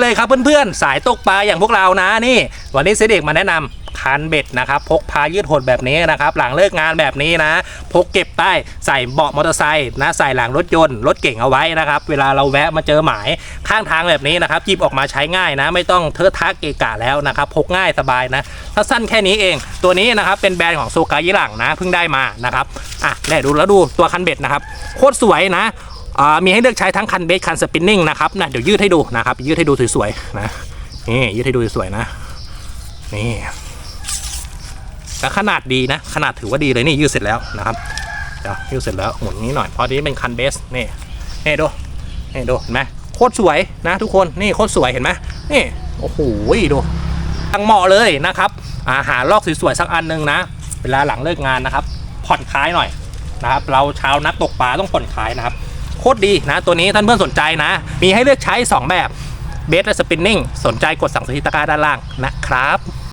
เลยครับเพื่อนๆ สายตกปลาอย่างพวกเรานะนี่ วันนี้เซเด็กมาแนะนำคันเบ็ดนะครับพกพายืดหดแบบนี้นะครับหลังเลิกงานแบบนี้นะ พกเก็บใต้ใส่เบาะมอเตอร์ไซค์นะใส่หลังรถยนต์รถเก่งเอาไว้นะครับ เวลาเราแวะมาเจอหมายข้างทางแบบนี้นะครับหยิบออกมาใช้ง่ายนะ ไม่ต้องเทอะทะเกะกะแล้วนะครับพกง่ายสบายนะถ้าสั้นแค่นี้เอง ตัวนี้นะครับเป็นแบรนด์ของโซกายิหลังนะเพิ่งได้มานะครับอะเนี่ยดูแล้วดูตัวคันเบ็ดนะครับโคตรสวยนะ มีให้เลือกใช้ทั้งคันเบสคันสปินนิ่งนะครับนะเดี๋ยวยืดให้ดูนะครับยืดให้ดูสวยๆนะนี่ยืดให้ดูสวยๆนะนี่แล้วขนาดดีนะ ขนาดถือว่าดีเลยนี่ยืดเสร็จแล้วนะครับเดี๋ยวยืดเสร็จแล้วหมุนนี้หน่อยเพราะนี้เป็นคันเบสนี่นี่ดูนี่ดูเห็นไหมโคตรสวยนะทุกคนนี่โคตรสวยเห็นไหมนี่โอ้โหดูทั้งเหมาะเลยนะครับอาหารลอกสวยๆสักอันหนึงนะ เวลาหลังเลิกงานนะครับ ผ่อนคลายหน่อยนะครับ เราชาวนักตกปลาต้องผ่อนคลายนะครับ คตรดีนะตัวนี้ท่านเพื่อนสนใจนะ มีให้เลือกใช้ 2 แบบเบสและสปินนิ่งสนใจกดสั่งซื้อที่ตะกร้าด้านล่างนะครับ